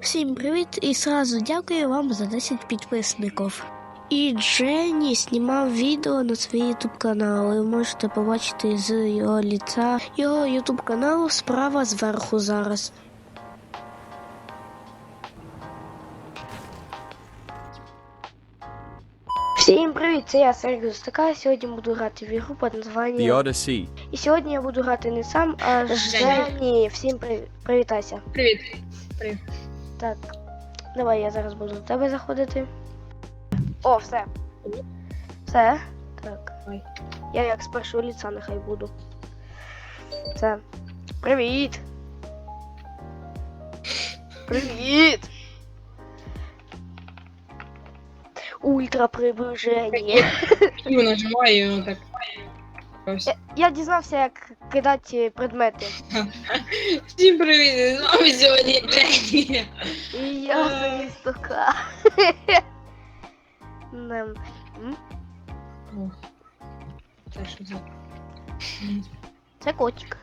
Всім привіт і сразу дякую вам за 10 підписників. І Дженні знімав відео на свій ютуб канал. Ви можете побачити з його ліца його ютуб каналу справа зверху зараз. Всім привіт, це я Сергій Зостака. Сьогодні буду грати в ігру під The названням. Odyssey. І сьогодні я буду грати не сам, а з. Жені. Всім привіт. Привітайся. Привіт. Так, давай я зараз буду до тебе заходити. О, все. Все. Так. Ой. Я як з першого ліца нехай буду. Це. Привіт! Привіт! Ультра приближення. Нажимаю, і так. Я, дізнався, як кидати предмети. Всім привіт! З вами сьогодні Дженні. І я? О, Це що за? Це котик.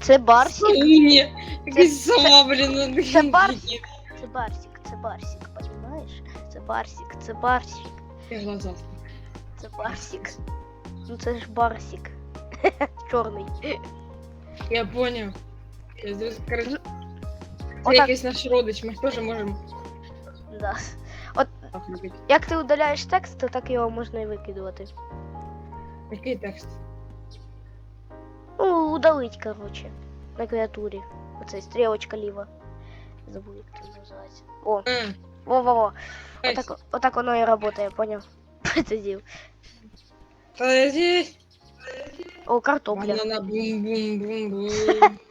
Це барсик. Ні, якась сама, блін, Це барсик. Це барсик, це барсик, понимаєш? Це барсик, це барсик, це барсик. Ну це ж барсик. Чорний. Я поняв. Коротше, це Отак, якийсь наш родич, ми теж можемо да. Як ти удаляєш текст, то так його можна і викидувати. Який текст? Ну, удалить, короче, на клавіатурі. Оце стрілочка ліва. Забув, як це називається. О, А, во-во-во. Отак, отак воно і працює, поняв? Прицедів. Та здесь. О, картопля. Банана бум-бум-бум-бум.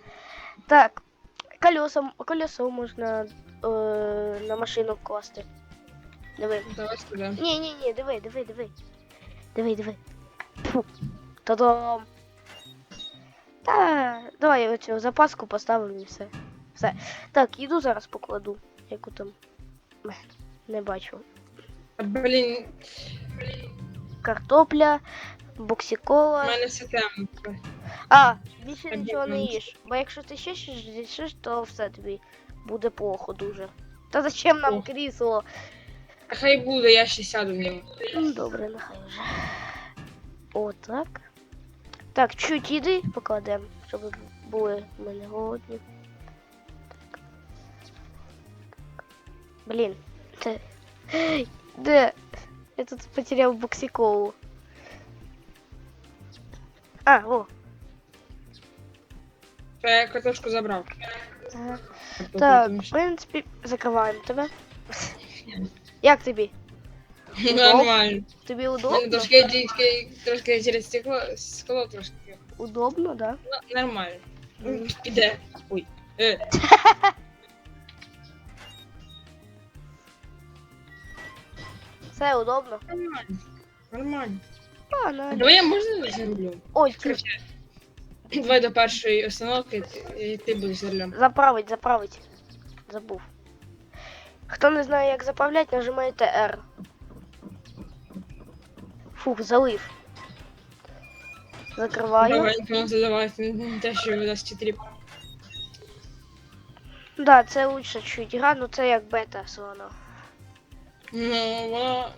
Так, колесо, колесо можна е, на машину вкласти. Диви. Давай сюди. Ні, ні, ні, диви, диви, диви. Диви, диви. Фу. Та-дам. Та, давай я оцю запаску поставлю і все. Все. Так, іду зараз покладу. Яку там. Не бачу. А, Блін, Картопля, у мене все темно. А, більше нічого не їш. Бо якщо ти ще щось з'їшиш, то все тобі буде плохо дуже. Та зачем нам О. крісло? Хай буде, я ще сяду в нього. Ну, добре, нехай вже. Отак. Так, чуть їди покладемо, щоб були в мене голодні. Так. Блін, це. Де? Я тут потеряв боксикову. А, о. Та я картошку забрав. Ага. Картоплю, Так, тому в що- принципі, закриваємо тебе. Як тобі? Нормально. Тобі Ну, удобно? Трошки, трошки, трошки через стекло, скло трошки. Удобно, да? Ну, нормально. Мгм. Іде. Ой. Е, Все удобно. нормально. Нормально. А, ну. Давай я можна за рулем? Ой, Короче, давай до першої остановки, і ти будеш за рулем. заправить, заправить. Забув. Хто не знає, як заправляти, нажимаєте R. Фух, залив. Закриваю. Давай, не задавайте, не те, що видасть 4. Да, це лучше чуть гра, ну це як бета воно. Ну, вона...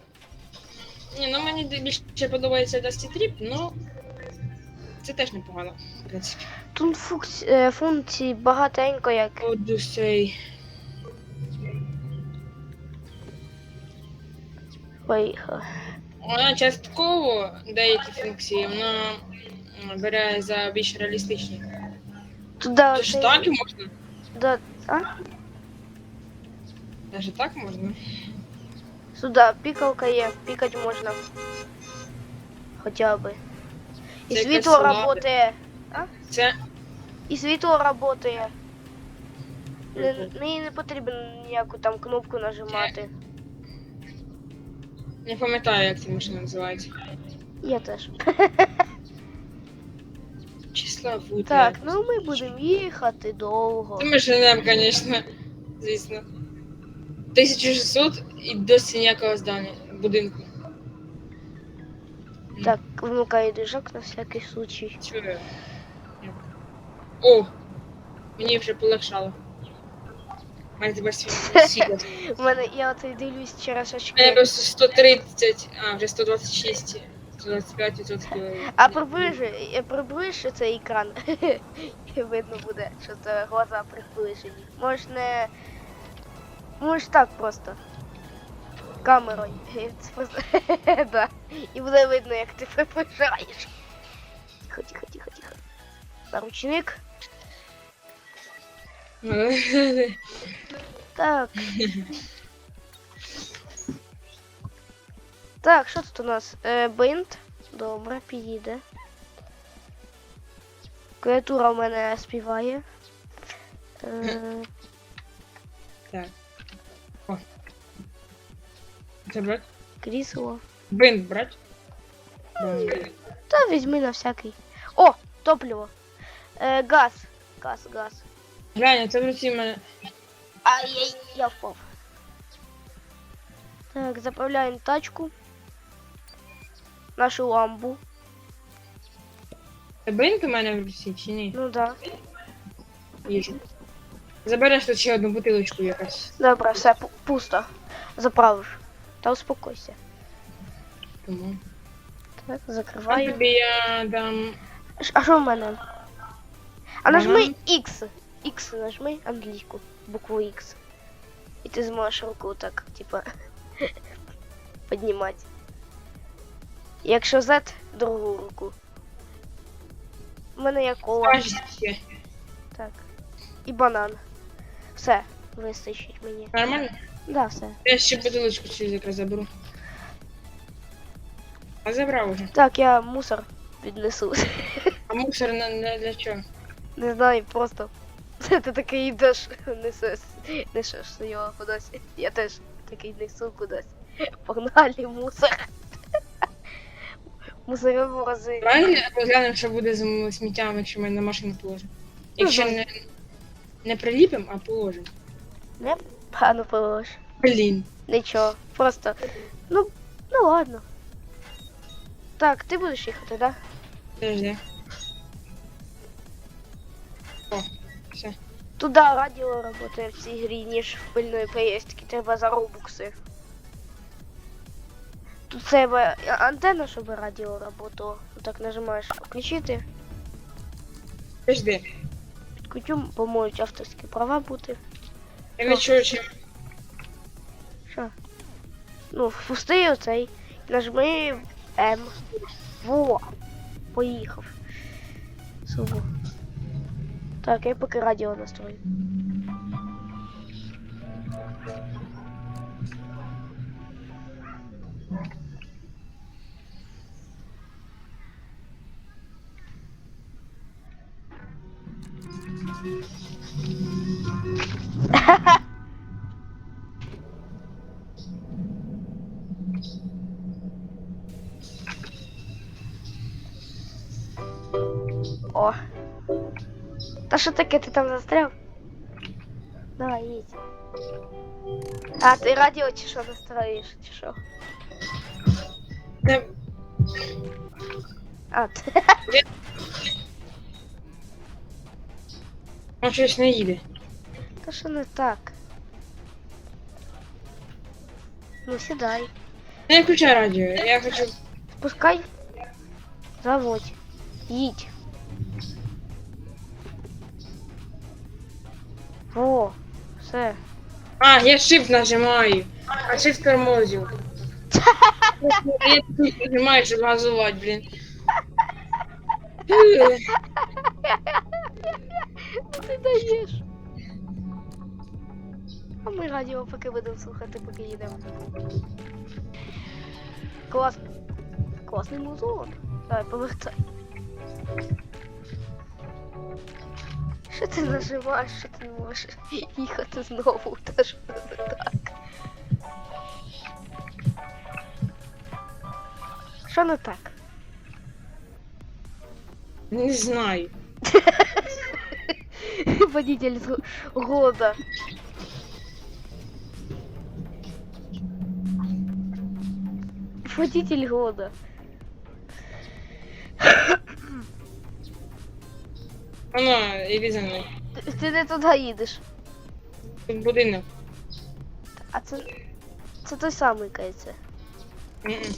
Ні, ну мені більше подобається Dusty Trip, ну... Це теж непогано, в принципі. Тут функцій, е, функцій багатенько, як. Одуссей. Поїхали. Вона частково деякі функції вона бере за більш реалістичні. Туди Тож оцей- так можна. туди- а? Даже так можна. Сюди пікалка є, пікати можна. Хоча би. І Це світло якась працює. Це І світло працює. Не, мені не потрібно ніяку там кнопку нажимати. не пам'ятаю, як ця машина називається. Я теж. Числа вуд. Так, ну ми будемо їхати довго. Ми женемо, звісно. Звісно. 1600 і досі ніякого здання будинку. Так, вмикаю движок на всякий случай. Чую. О! Мені вже полегшало. У мене світло. У мене я оце дивлюсь через У мене очки. просто 130, а, вже 126, 125 відсотків. А приближи, е, приближ цей екран. І видно буде, що це глаза приближені. Можеш не. Можеш так просто. Камерою. Це да. І буде видно, як ти приближаєш. Тихо, тихо, тихо, тихо. Наручник. Так. Так, що тут у нас? Е, бинт. Добре, підійде. Клавіатура у мене співає. Е, Так. О. Це брать? крісло. Бинт брать? Да. Та візьми на всякий. О, топливо. Е, газ. Газ, газ. Глянь, це в руці в мене. Ай-яй, я впав. Так, заправляємо тачку. Нашу ламбу. Це бинт у мене в руці чи ні? Ну да. Їжу. Забереш тут ще одну бутилочку якась. Добре, все пу- пусто. Заправиш. Та успокойся. Тому. Так, А закриваю. тобі я дам. А що в мене? А Банан. нажми X. X нажми англійку. Букву X. І ти зможеш руку так, типа, піднімати. Якщо Z, другу руку. У мене є кола. Так. І банан. Все, вистачить мені. Нормально? Да, все. Я ще бутилочку цю якраз заберу. А забрав уже. Так, я мусор віднесу. А мусор на, на для чого? Не знаю, просто. Ти такий йдеш, несеш, несеш його кудись. Я теж такий несу кудись. Погнали мусор. Мусорові рази. Давай поглянемо, що буде з м- сміттям, якщо ми на машину положимо. Якщо не, не приліпимо, а положимо. Не пану положиш. Блін. Нічого. Просто. Ну, ну ладно. Так, ти будеш їхати, да? Подожди. О, все. Туди радіо працює в цій грі, ніж в пильної поїздки. Треба за робукси. Тут треба антенна, щоб радіо працювало. Так нажимаєш включити. Подожди. Підключу, по-моєму, авторські права бути. Я відчую, що Що? Ну, впусти оцей. Нажми М. Во. Поїхав. Супер. Так, я поки радіо настрою. О. Та що таке, ти там застряв? Давай, їдь. А, ти радіо чи що настроїш, чи що? не А, ти... он щось не їде. Та що не так? Ну, сідай. Не включай радіо, я хочу. Спускай. Заводь. Їдь. Во, все. А, я shift нажимаю. А shift тормозив. Я тут нажимаю, щоб газувати, блін. Ти даєш. А ми радіо поки будемо слухати, поки їдемо. Клас. Класний музон. Давай, повертай. Що ти нажимаєш, що ти не можеш їхати знову? Це не так? Що не так? Не знаю. Водитель з года. Водитель года. Воно, іди за мною. Ти, ти не туди їдеш. Тут будинок. А це. Це той самий кається. М-м.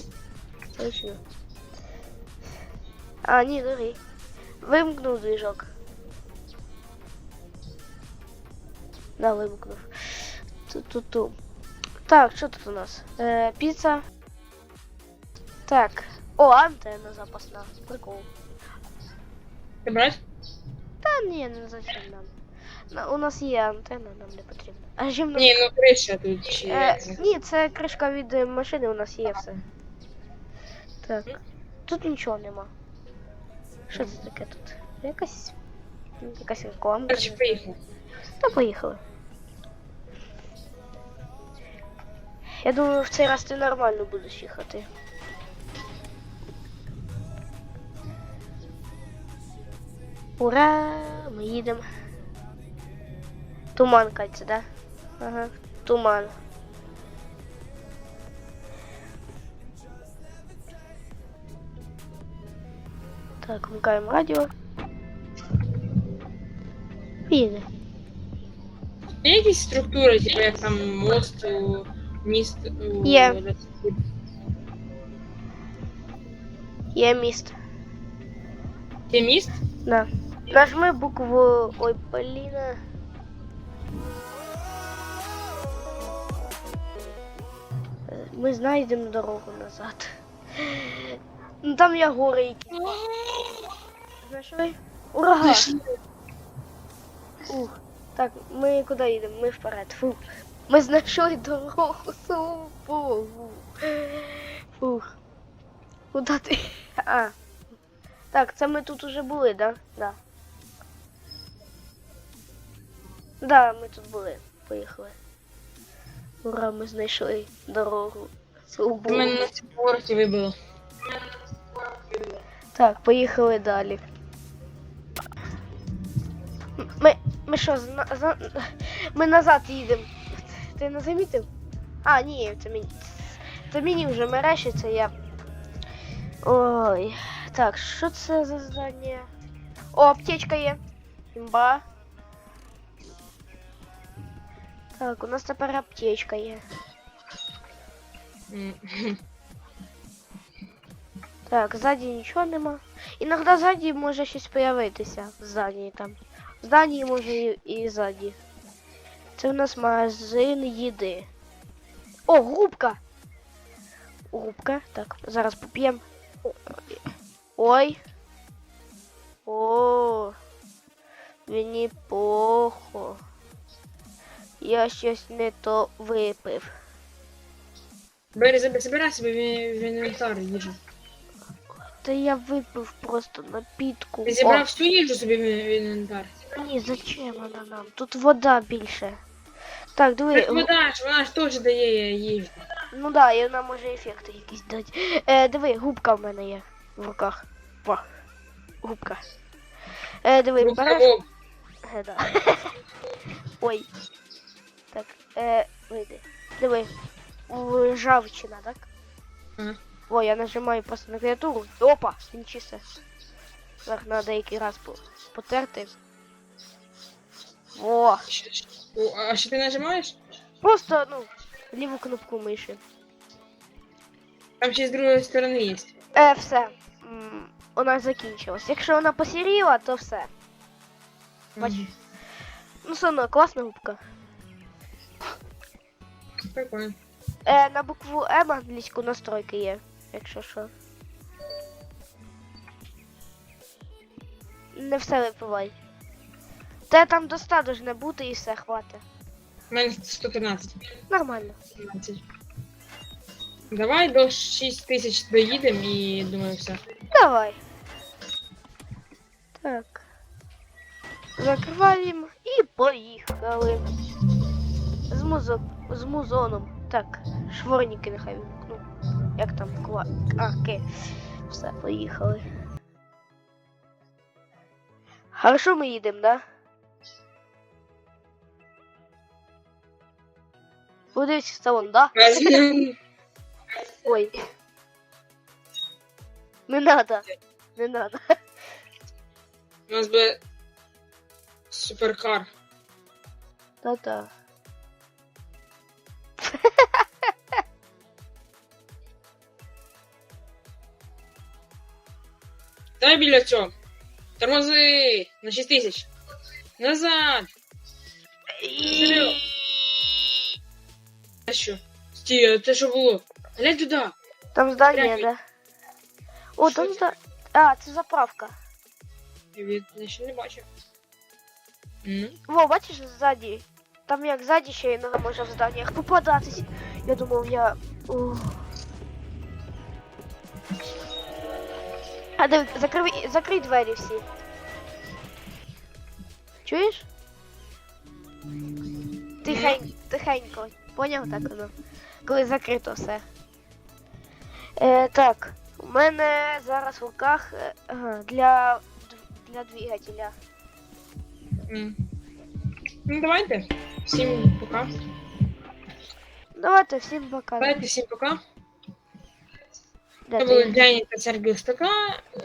Точно. А, ні, другий. Вимкнув движок. Да, вимкнув. Ту-ту-ту. Так, що тут у нас? Е, піца. Так. О, антенна запасна. Прикол. Ти брать? Ні, не зачем нам. У нас є антенна, нам не потрібно. А чим нам Ні, ну криша тут чи Е, ні, це кришка від е, машини, у нас є все. Так. Тут нічого нема. Що це таке тут? Якась. Якась реклама. Короче, поїхав. Та поїхали. Я думаю, в цей раз ти нормально будеш їхати. Ура! Ми їдемо. Туман каться, да? Ага, туман. Так, вмикаємо радіо. Їде. Є якісь структури, типу як там мост, у, міст у Є. Росії? Є міст. Є міст? Да. Нажми букву. Ой, Поліна. Ми знайдемо дорогу назад. Ну там є гори якісь. Знайшли? Урага! Ух. Так, ми куди їдемо? Ми вперед. Фу. Ми знайшли дорогу. Фу. Фух. Куди ти? А. Так, це ми тут уже були, да? Да. Да, ми тут були. Поїхали. Ура, ми знайшли дорогу. Слава У мене на повороті вибило. Так, поїхали далі. Ми, ми що, зна, за, ми назад їдемо. Ти не замітив? А, ні, це мені. Це мені вже мерещиться, я. Ой. Так, що це за здання? О, аптечка є. Імба. Так, у нас тепер аптечка є. Так, ззаді нічого нема. Іноді ззаді може щось появитися. В здані там. В здані може і, і ззаді. Це у нас магазин їди. О, губка! Губка. Так, зараз поп'ємо. Ой. О. Мені плохо. Я щось не то випив. Бери, забирай, забирай собі в, інвентар їжу. Та я випив просто напітку. Ти зібрав всю їжу собі в, інвентар. Ні, зачем вона нам? Тут вода більше. Так, диви. Так вода ж, вона ж теж дає їжу. Ну да, і вона може ефекти якісь дати. Е, диви, губка в мене є в руках. Во. Губка. Е, диви, береш. Е, да. Ой. Е, вийди. Диви. У, Жавчина, так? Ага. О, я нажимаю просто на клавіатуру. Опа, він чисте. Так, на деякий раз по- потерти. О, А що ти нажимаєш? просто, ну, ліву кнопку миші. Там ще з другої сторони є. Е, все. Вона закінчилась. Якщо вона посіріла, то все. Бач. Мгм. Ну, все одно, класна губка. Прикольно. Е, на букву М англійську настройки є, якщо що. Не все випивай. Те там до 100 должне бути і все, хватить. У мене 113. Нормально. 17. Давай до 6 тисяч доїдемо і думаю все. Давай. Так. Закриваємо і поїхали. З, музо... з музоном. Так, шворніки нехай вимкну. Як там кла. А, окей. Все, поїхали. Хорошо ми їдемо, да? Подивись в салон, да? Ой. Не надо. Не надо. У нас буде суперкар. Та-та. Дай біля цього. Тормози на 6 тисяч. Назад. Серйозно? А що? Стій, а це що було? Глянь туди. Там здання, Прямо. да. О, Що там це? зда... А, це заправка. Привіт, я ще не бачив. М? Во, бачиш ззаді? Там як ззаді ще іноді може в зданнях попадатись. Я думав, я. Ух. А диви, закрий, закрий двері всі. Чуєш? Тихень, тихенько. Поняв так воно? Коли закрито все. Е, так, у мене зараз в руках е, для, для двигателя. М. Ну давайте. Всім пока. Давайте всім пока. Давайте всім пока. Це були Джені та Сергій Стака,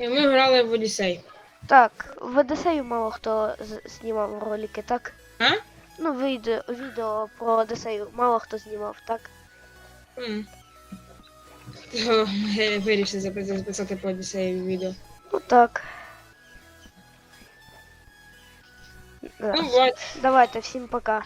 і ми грали в Одіссей. Так, в Одесею мало хто знімав ролики, так? А? Ну, відео, відео про Одесею мало хто знімав, так? М. То вирішили запи- записати по Одіссею відео. Ну так. Да. Ну, бувайте. Давайте, всім пока.